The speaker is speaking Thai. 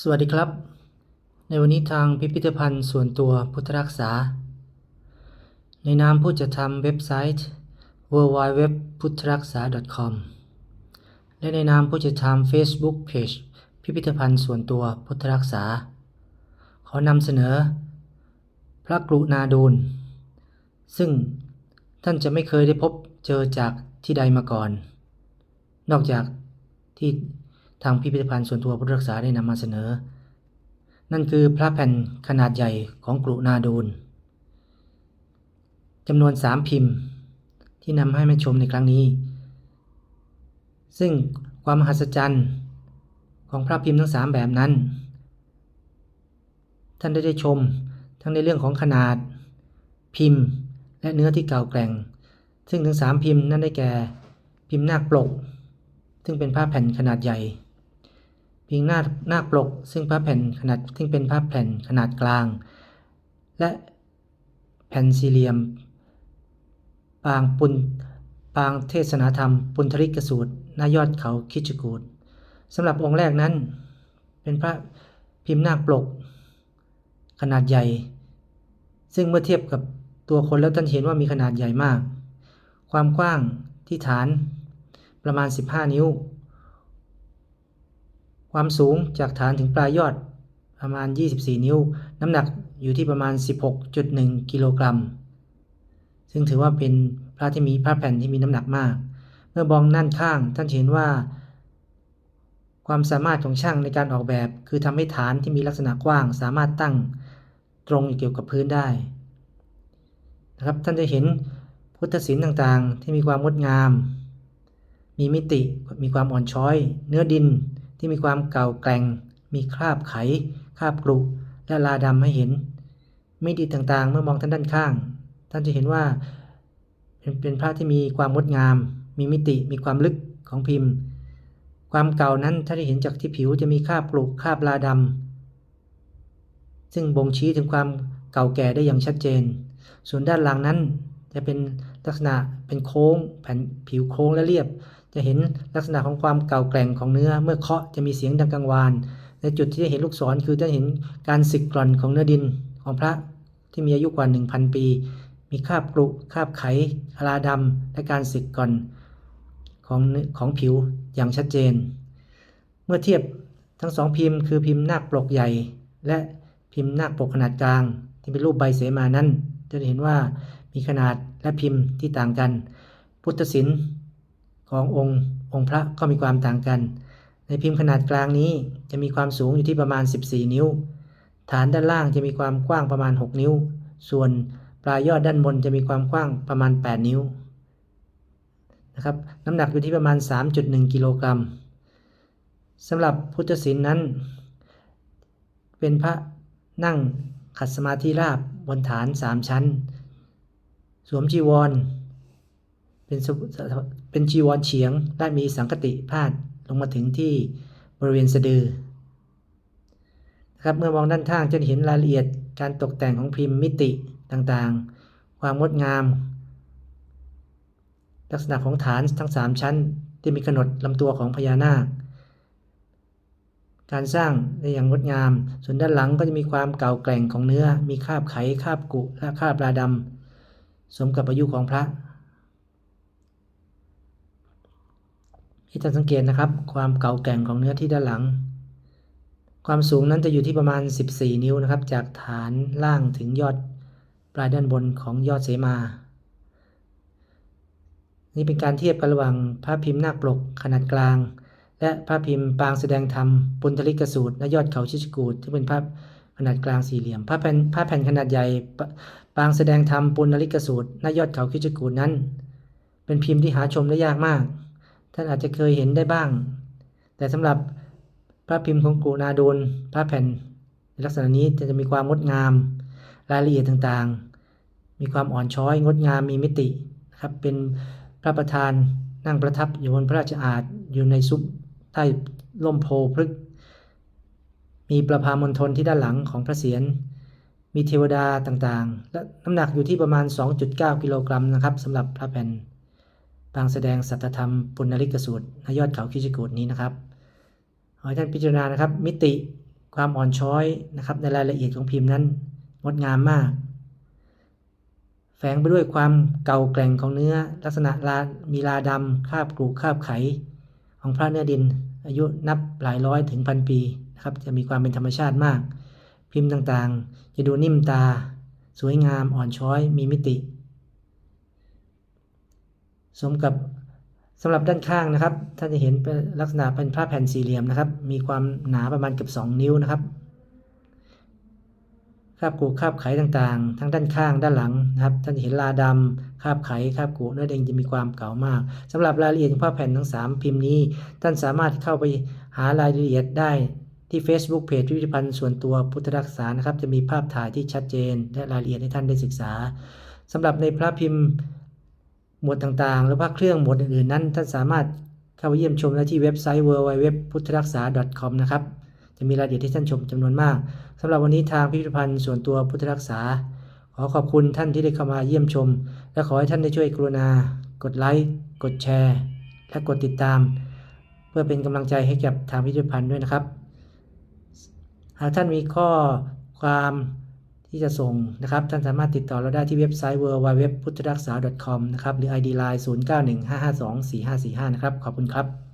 สวัสดีครับ ในวันนี้ทางพิพิธภัณฑ์ส่วนตัวพุทธรักษา ในนามผู้จัดทำเว็บไซต์ w w w p u t h r a k s a com และในนามผู้จัดทำ Facebook Page พิพิธภัณฑ์ส่วนตัวพุทธรักษา ขอนำเสนอ พระกรุณาดูล ซึ่งท่านจะไม่เคยได้พบเจอจากที่ใดมาก่อน นอกจากที่ ทางพิพิธภัณฑ์ส่วนตัวพุทธรักษาได้นำมาเสนอ นั่นคือพระแผ่นขนาดใหญ่ของกรุณาดูลจำนวนสามพิมพ์ที่นำให้มาชมในครั้งนี้ ซึ่งความมหัศจรรย์ของพระพิมพ์ทั้งสามแบบนั้น ท่านได้ได้ชมทั้งในเรื่องของขนาด พิมพ์ และเนื้อที่เก่าแกร่ง ซึ่งทั้งสามพิมพ์นั้นได้แก่ พิมพ์นาคปลก ซึ่งเป็นผ้าแผ่นขนาดใหญ่ พิมพ์นาคนาปลก ซึ่งผ้าแผ่นขนาดซึ่งเป็นผ้าแผ่นขนาดกลาง และแผ่นสี่เหลี่ยม ปางปุนปางเทศนาธรรม ปุณธริกสูตรหน้ายอดเขาคิจกูดสำหรับองค์แรกนั้น เป็นพระพิมพ์นาคปลก ขนาดใหญ่ ซึ่งเมื่อเทียบกับตัวคนแล้วท่านเห็นว่ามีขนาดใหญ่มาก ความกว้างที่ฐานประมาณ 15 นิ้ว ความสูงจากฐานถึงปลายยอดประมาณ 24 นิ้ว น้ำหนักอยู่ที่ประมาณ 16.1 กิโลกรัม ซึ่งถือว่าเป็นพระที่มีพระแผ่นที่มีน้ำหนักมาก เมื่อบองนั่นข้างท่านเห็นว่า ความสามารถของช่างในการออกแบบ คือทำให้ฐานที่มีลักษณะกว้าง สามารถตั้งตรงอยู่เกี่ยวกับพื้นได้นะครับท่านจะเห็นพุทธศิลป์ต่างๆ ที่มีความงดงาม มีมิติมีความอ่อนช้อย เนื้อดิน ที่มีความเก่าแกร่ง มีคราบไข คราบกรุ และลาดำให้เห็นมิติต่างๆ เมื่อมองท่านด้านข้าง ท่านจะเห็นว่าเป็นเป็นพระที่มีความงดงาม มีมิติ มีความลึกของพิมพ์ ความเก่านั้นถ้าได้เห็นจากที่ผิวจะมีคราบกรุคราบลาดำซึ่งบ่งชี้ถึงความเก่าแก่ได้อย่างชัดเจน ส่วนด้านหลังนั้นจะเป็นลักษณะเป็นโค้ง แผ่นผิวโค้งและเรียบ จะเห็นลักษณะของความเก่าแกร่งของเนื้อ เมื่อเคาะจะมีเสียงดังกังวาน ในจุดที่จะเห็นลูกศรคือจะเห็นการสึกกร่อนของเนื้อดินของพระที่มีอายุกว่า 1,000 ปี มีคราบกรุคราบไขลาดำและการสึกกร่อนของของผิวอย่างชัดเจน เมื่อเทียบทั้งสองพิมพ์คือพิมพ์นาคปลกใหญ่ และพิมพ์นาคปลกขนาดกลาง ที่เป็นรูปใบเสมานั้น จะเห็นว่ามีขนาดและพิมพ์ที่ต่างกัน พุทธศิลป์ ขององค์องค์พระก็มีความต่างกัน ในพิมพ์ขนาดกลางนี้จะมีความสูงอยู่ที่ประมาณ 14 นิ้ว ฐานด้านล่างจะมีความกว้างประมาณ 6 นิ้ว ส่วนปลายยอดด้านบนจะมีความกว้างประมาณ 8 นิ้วนะครับน้ำหนักอยู่ที่ประมาณ 3.1 กิโลกรัมสำหรับพุทธศิลป์นั้น เป็นพระนั่งขัดสมาธิราบบนฐาน 3 ชั้น สวมจีวร เป็นเป็นจีวรเฉียงและมีสังคติพาดลงมาถึงที่บริเวณสะดือนะครับเมื่อมองด้านข้างจะเห็นรายละเอียดการตกแต่งของพิมพ์มิติต่างๆ ความงดงาม ลักษณะของฐานทั้ง 3 ชั้นที่มีขนดลำตัวของพญานาค การสร้างได้อย่างงดงาม ส่วนด้านหลังก็จะมีความเก่าแกร่งของเนื้อ มีคราบไขคราบกุและคราบลาดำสมกับอายุของพระ ที่ท่านสังเกตนะครับ ความเก่าแก่งของเนื้อที่ด้านหลัง ความสูงนั้นจะอยู่ที่ประมาณ 14 นิ้วนะครับ จากฐานล่างถึงยอดปลายด้านบนของยอดเสมา นี่เป็นการเทียบกันระหว่างพระพิมพ์นาคปลกขนาดกลาง และพระพิมพ์ปางแสดงธรรมปุณธลิกสูตรและยอดเขาชิชกูดที่เป็นพระขนาดกลางสี่เหลี่ยมพระแผ่นพระแผ่นขนาดใหญ่ปางแสดงธรรมปุณธลิกสูตรและยอดเขาคิชกูดนั้น เป็นพิมพ์ที่หาชมได้ยากมาก ท่านอาจจะเคยเห็นได้บ้าง แต่สำหรับพระพิมพ์ของกูนาโดนพระแผ่นในลักษณะนี้จะมีความงดงาม รายละเอียดต่างๆ มีความอ่อนช้อยงดงามมีมิตินะครับเป็นพระประธานนั่งประทับอยู่บนพระราชอาณอยู่ในซุปใต้ร่มโพพฤกมีประพามณฑลที่ด้านหลังของพระเศียรมีเทวดาต่างๆ และน้ำหนักอยู่ที่ประมาณ 2.9 กิโลกรัมนะครับสำหรับพระแผ่น ปางแสดงสัทธรรมปุณณลิกสูตรนยอดเขาคิชกูดนี้นะครับขอให้ท่านพิจารณานะครับ มิติความอ่อนช้อยนะครับ ในรายละเอียดของพิมพ์นั้นงดงามมาก แฝงไปด้วยความเก่าแกร่งของเนื้อ ลักษณะลามีลาดำคาบกรูคาบไข ของพระเนื้อดิน อายุนับหลายร้อยถึงพันปีนะครับจะมีความเป็นธรรมชาติมาก พิมพ์ต่างๆ จะดูนิ่มตา สวยงามอ่อนช้อย มีมิติ สมกับสำหรับด้านข้างนะครับท่านจะเห็นเป็นลักษณะเป็นผ้าแผ่นสี่เหลี่ยมนะครับ มีความหนาประมาณเกือบ2 นิ้วนะครับคาบกูคาบไขต่างๆ ทั้งด้านข้างด้านหลังนะครับ ท่านจะเห็นลาดำคาบไขคาบกูเนื้อเด้งจะมีความเก่ามากสำหรับรายละเอียดของผ้าแผ่นทั้ง 3 พิมพ์นี้ ท่านสามารถเข้าไปหารายละเอียดได้ที่ Facebook เพจพิพิธภัณฑ์ส่วนตัวพุทธรักษานะครับ จะมีภาพถ่ายที่ชัดเจน และรายละเอียดให้ท่านได้ศึกษาสำหรับในพระพิมพ์ หมวดต่างๆ หรือว่าเครื่องหมวดอื่นๆนั้น ท่านสามารถเข้าไปเยี่ยมชมได้ที่เว็บไซต์ www พุทธรักษา .com นะครับ จะมีรายละเอียดที่ท่านชมจำนวนมากสำหรับวันนี้ทางพิพิธภัณฑ์ส่วนตัวพุทธรักษา ขอขอบคุณท่านที่ได้เข้ามาเยี่ยมชม และขอให้ท่านได้ช่วยกรุณา กดไลค์ กดแชร์ และกดติดตาม เพื่อเป็นกำลังใจให้กับทางพิพิธภัณฑ์ด้วยนะครับ หากท่านมีข้อความ ที่จะส่งนะครับท่านสามารถติดต่อเราได้ที่เว็บไซต์ www.putthadaksa.com นะครับหรือ ID Line 0915524545 นะครับ ขอบคุณครับ